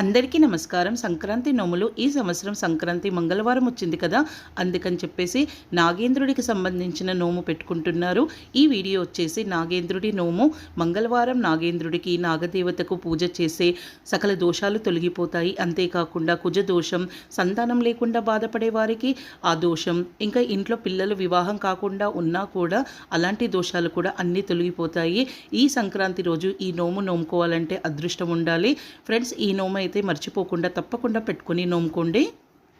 అందరికీ నమస్కారం. సంక్రాంతి నోములు ఈ సంవత్సరం సంక్రాంతి మంగళవారం వచ్చింది కదా? అందుకని చెప్పేసి నాగేంద్రుడికి సంబంధించిన నోము పెట్టుకుంటున్నారు. ఈ వీడియో వచ్చేసి నాగేంద్రుడి నోము. మంగళవారం నాగేంద్రుడికి నాగదేవతకు పూజ చేసే సకల దోషాలు తొలగిపోతాయి. అంతేకాకుండా కుజ దోషం సంతానం లేకుండా బాధపడే వారికి ఆ దోషం ఇంకా ఇంట్లో పిల్లలు వివాహం కాకుండా ఉన్నా కూడా అలాంటి దోషాలు కూడా అన్నీ తొలగిపోతాయి. ఈ సంక్రాంతి రోజు ఈ నోము నోముకోవాలంటే అదృష్టం ఉండాలి. ఫ్రెండ్స్ ఈ నోము అయితే మర్చిపోకుండా తప్పకుండా పెట్టుకుని నోముకోండి.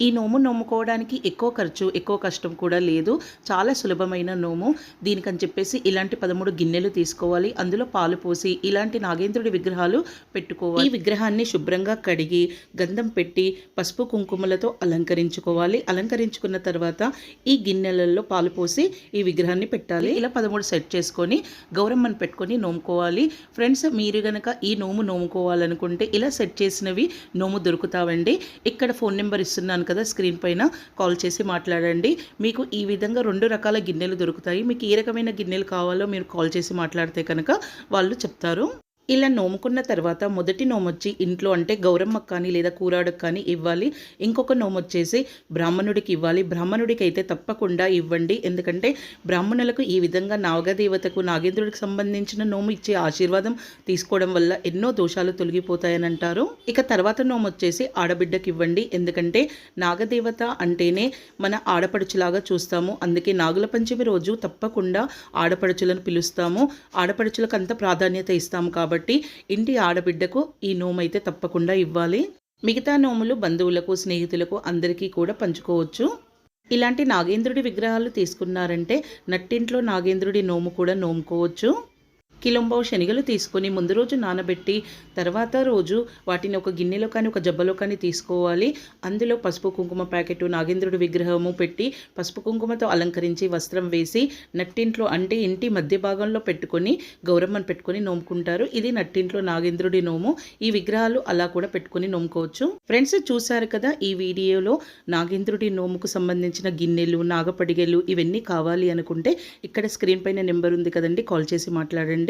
ఈ నోము నోముకోవడానికి ఎక్కువ ఖర్చు ఎక్కువ కష్టం కూడా లేదు. చాలా సులభమైన నోము. దీనికని చెప్పేసి ఇలాంటి పదమూడు గిన్నెలు తీసుకోవాలి. అందులో పాలు పోసి ఇలాంటి నాగేంద్రుడి విగ్రహాలు పెట్టుకోవాలి. ఈ విగ్రహాన్ని శుభ్రంగా కడిగి గంధం పెట్టి పసుపు కుంకుమలతో అలంకరించుకోవాలి. అలంకరించుకున్న తర్వాత ఈ గిన్నెలలో పాలు పోసి ఈ విగ్రహాన్ని పెట్టాలి. ఇలా పదమూడు సెట్ చేసుకొని గౌరమ్మని పెట్టుకొని నోముకోవాలి. ఫ్రెండ్స్ మీరు గనక ఈ నోము నోముకోవాలనుకుంటే ఇలా సెట్ చేసినవి నోము దొరుకుతావండి. ఇక్కడ ఫోన్ నెంబర్ ఇస్తున్నాను కదా స్క్రీన్ పైన కాల్ చేసి మాట్లాడండి. మీకు ఈ విధంగా రెండు రకాల గిన్నెలు దొరుకుతాయి. మీకు ఏ రకమైన గిన్నెలు కావాలో మీరు కాల్ చేసి మాట్లాడితే కనుక వాళ్ళు చెప్తారు. ఇలా నోముకున్న తర్వాత మొదటి నోమొచ్చి ఇంట్లో అంటే గౌరమ్మకు కానీ లేదా కూరాడకు కానీ ఇవ్వాలి. ఇంకొక నోమొచ్చేసి బ్రాహ్మణుడికి ఇవ్వాలి. బ్రాహ్మణుడికి అయితే తప్పకుండా ఇవ్వండి. ఎందుకంటే బ్రాహ్మణులకు ఈ విధంగా నాగదేవతకు నాగేంద్రుడికి సంబంధించిన నోము ఇచ్చే ఆశీర్వాదం తీసుకోవడం వల్ల ఎన్నో దోషాలు తొలగిపోతాయని అంటారు ఇక తర్వాత నోమొచ్చేసి ఆడబిడ్డకి ఇవ్వండి. ఎందుకంటే నాగదేవత అంటేనే మన ఆడపడుచులాగా చూస్తాము. అందుకే నాగుల పంచమి రోజు తప్పకుండా ఆడపడుచులను పిలుస్తాము. ఆడపడుచులకు అంత ప్రాధాన్యత ఇస్తాము కాబట్టి కాబట్టి ఇంటి ఆడబిడ్డకు ఈ నోము అయితే తప్పకుండా ఇవ్వాలి. మిగతా నోములు బంధువులకు స్నేహితులకు అందరికీ కూడా పంచుకోవచ్చు. ఇలాంటి నాగేంద్రుడి విగ్రహాలు తీసుకున్నారంటే నట్టింట్లో నాగేంద్రుడి నోము కూడా నోముకోవచ్చు. కిలంబావు శనగలు తీసుకొని ముందు రోజు నానబెట్టి తర్వాత రోజు వాటిని ఒక గిన్నెలో కానీ ఒక జబ్బలో కానీ తీసుకోవాలి. అందులో పసుపు కుంకుమ ప్యాకెట్ నాగేంద్రుడి విగ్రహము పెట్టి పసుపు కుంకుమతో అలంకరించి వస్త్రం వేసి నట్టింట్లో అంటే ఇంటి మధ్య భాగంలో పెట్టుకొని గౌరమ్మను పెట్టుకొని నోముకుంటారు. ఇది నట్టింట్లో నాగేంద్రుడి నోము. ఈ విగ్రహాలు అలా కూడా పెట్టుకొని నోముకోవచ్చు. ఫ్రెండ్స్ చూశారు కదా ఈ వీడియోలో నాగేంద్రుడి నోముకు సంబంధించిన గిన్నెలు నాగపడిగెలు ఇవన్నీ కావాలి అనుకుంటే ఇక్కడ స్క్రీన్ పైన నెంబర్ ఉంది కదండి కాల్ చేసి మాట్లాడండి.